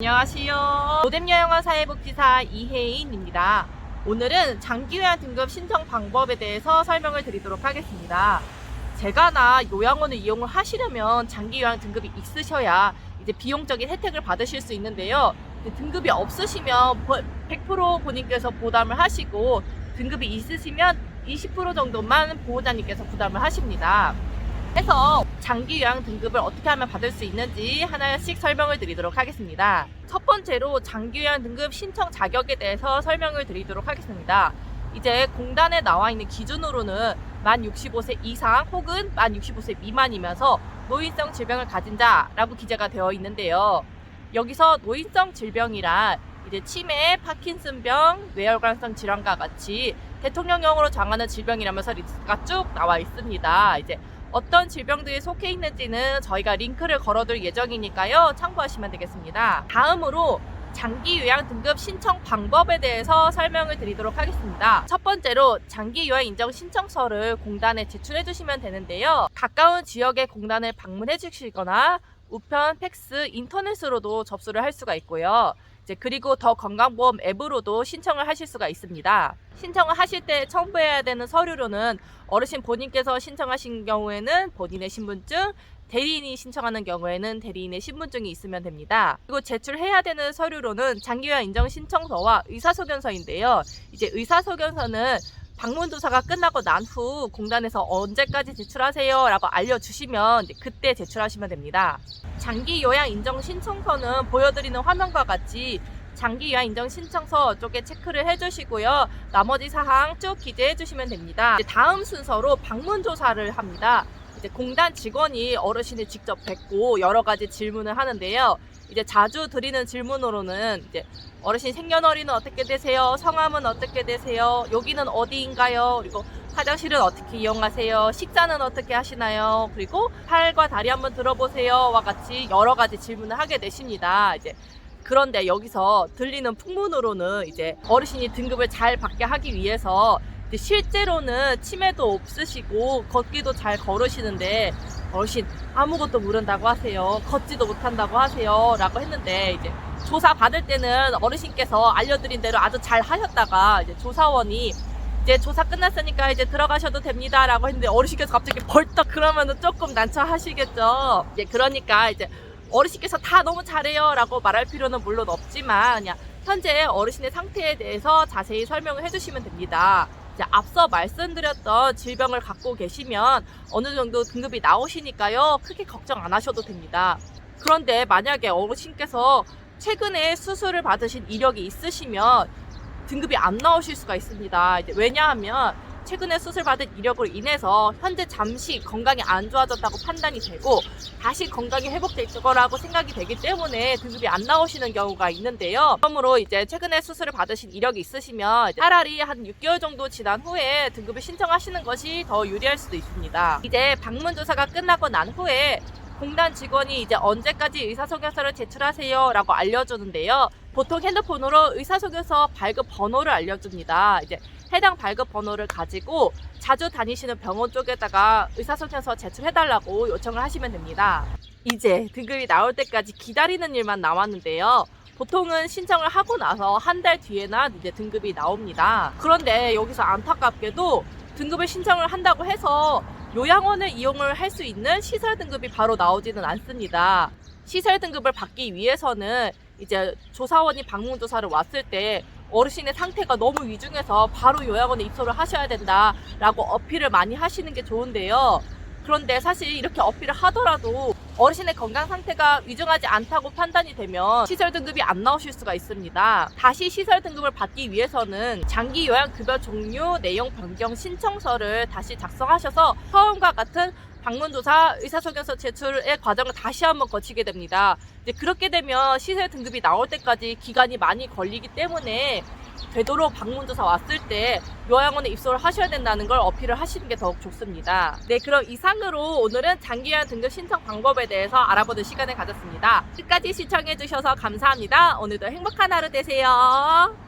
안녕하세요. 노뎀여행원 사회복지사 이혜인입니다. 오늘은 장기요양 등급 신청 방법에 대해서 설명을 드리도록 하겠습니다. 제가나 요양원을 이용을 하시려면 장기요양 등급이 있으셔야 이제 비용적인 혜택을 받으실 수 있는데요. 등급이 없으시면 100% 본인께서 부담을 하시고 등급이 있으시면 20% 정도만 보호자님께서 부담을 하십니다. 해서 장기 요양 등급을 어떻게 하면 받을 수 있는지 하나씩 설명을 드리도록 하겠습니다. 첫 번째로 장기 요양 등급 신청 자격에 대해서 설명을 드리도록 하겠습니다. 이제 공단에 나와 있는 기준으로는 만 65세 이상 혹은 만 65세 미만이면서 노인성 질병을 가진 자라고 기재가 되어 있는데요. 여기서 노인성 질병이란 이제 치매, 파킨슨병, 뇌혈관성 질환과 같이 대통령령으로 정하는 질병이라면서 리스트가 쭉 나와 있습니다. 이제 어떤 질병들이 속해 있는지는 저희가 링크를 걸어둘 예정이니까요. 참고하시면 되겠습니다. 다음으로 장기 요양 등급 신청 방법에 대해서 설명을 드리도록 하겠습니다. 첫 번째로 장기 요양 인정 신청서를 공단에 제출해 주시면 되는데요. 가까운 지역의 공단을 방문해 주시거나 우편, 팩스, 인터넷으로도 접수를 할 수가 있고요. 이제 그리고 더 건강보험 앱으로도 신청을 하실 수가 있습니다. 신청을 하실 때 첨부해야 되는 서류로는 어르신 본인께서 신청하신 경우에는 본인의 신분증, 대리인이 신청하는 경우에는 대리인의 신분증이 있으면 됩니다. 그리고 제출해야 되는 서류로는 장기요양 인정 신청서와 의사소견서인데요. 이제 의사소견서는 방문조사가 끝나고 난 후 공단에서 언제까지 제출하세요 라고 알려주시면 그때 제출하시면 됩니다. 장기 요양 인정 신청서는 보여드리는 화면과 같이 장기 요양 인정 신청서 쪽에 체크를 해주시고요. 나머지 사항 쭉 기재해 주시면 됩니다. 다음 순서로 방문 조사를 합니다. 이제 공단 직원이 어르신을 직접 뵙고 여러 가지 질문을 하는데요. 이제 자주 드리는 질문으로는 이제 어르신 생년월일은 어떻게 되세요? 성함은 어떻게 되세요? 여기는 어디인가요? 그리고 화장실은 어떻게 이용하세요? 식사는 어떻게 하시나요? 그리고 팔과 다리 한번 들어보세요와 같이 여러 가지 질문을 하게 되십니다. 이제 그런데 여기서 들리는 풍문으로는 이제 어르신이 등급을 잘 받게 하기 위해서 실제로는 치매도 없으시고 걷기도 잘 걸으시는데 어르신 아무것도 모른다고 하세요. 걷지도 못한다고 하세요. 라고 했는데 이제 조사 받을 때는 어르신께서 알려드린 대로 아주 잘 하셨다가 이제 조사원이 이제 조사 끝났으니까 이제 들어가셔도 됩니다 라고 했는데 어르신께서 갑자기 벌떡 그러면은 조금 난처하시겠죠. 이제 그러니까 이제 어르신께서 다 너무 잘해요 라고 말할 필요는 물론 없지만 그냥 현재 어르신의 상태에 대해서 자세히 설명을 해주시면 됩니다. 앞서 말씀드렸던 질병을 갖고 계시면 어느 정도 등급이 나오시니까요. 크게 걱정 안 하셔도 됩니다. 그런데 만약에 어르신께서 최근에 수술을 받으신 이력이 있으시면 등급이 안 나오실 수가 있습니다. 왜냐하면 최근에 수술 받은 이력으로 인해서 현재 잠시 건강이 안 좋아졌다고 판단이 되고 다시 건강이 회복될 거라고 생각이 되기 때문에 등급이 안 나오시는 경우가 있는데요. 그러므로 이제 최근에 수술을 받으신 이력이 있으시면 차라리 한 6개월 정도 지난 후에 등급을 신청하시는 것이 더 유리할 수도 있습니다. 이제 방문 조사가 끝나고 난 후에 공단 직원이 이제 언제까지 의사소견서를 제출하세요 라고 알려주는데요. 보통 핸드폰으로 의사소견서 발급 번호를 알려줍니다. 이제 해당 발급 번호를 가지고 자주 다니시는 병원 쪽에다가 의사소견서 제출해달라고 요청을 하시면 됩니다. 이제 등급이 나올 때까지 기다리는 일만 남았는데요. 보통은 신청을 하고 나서 한 달 뒤에나 이제 등급이 나옵니다. 그런데 여기서 안타깝게도 등급을 신청을 한다고 해서 요양원을 이용을 할 수 있는 시설 등급이 바로 나오지는 않습니다. 시설 등급을 받기 위해서는 이제 조사원이 방문 조사를 왔을 때 어르신의 상태가 너무 위중해서 바로 요양원에 입소를 하셔야 된다라고 어필을 많이 하시는 게 좋은데요. 그런데 사실 이렇게 어필을 하더라도 어르신의 건강 상태가 위중하지 않다고 판단이 되면 시설 등급이 안 나오실 수가 있습니다. 다시 시설 등급을 받기 위해서는 장기 요양 급여 종류 내용 변경 신청서를 다시 작성하셔서 처음과 같은 방문조사 의사소견서 제출의 과정을 다시 한번 거치게 됩니다. 이제 그렇게 되면 시설 등급이 나올 때까지 기간이 많이 걸리기 때문에 되도록 방문조사 왔을 때 요양원에 입소를 하셔야 된다는 걸 어필을 하시는 게 더욱 좋습니다. 네, 그럼 이상으로 오늘은 장기요양 등급 신청 방법에 대해서 알아보는 시간을 가졌습니다. 끝까지 시청해주셔서 감사합니다. 오늘도 행복한 하루 되세요.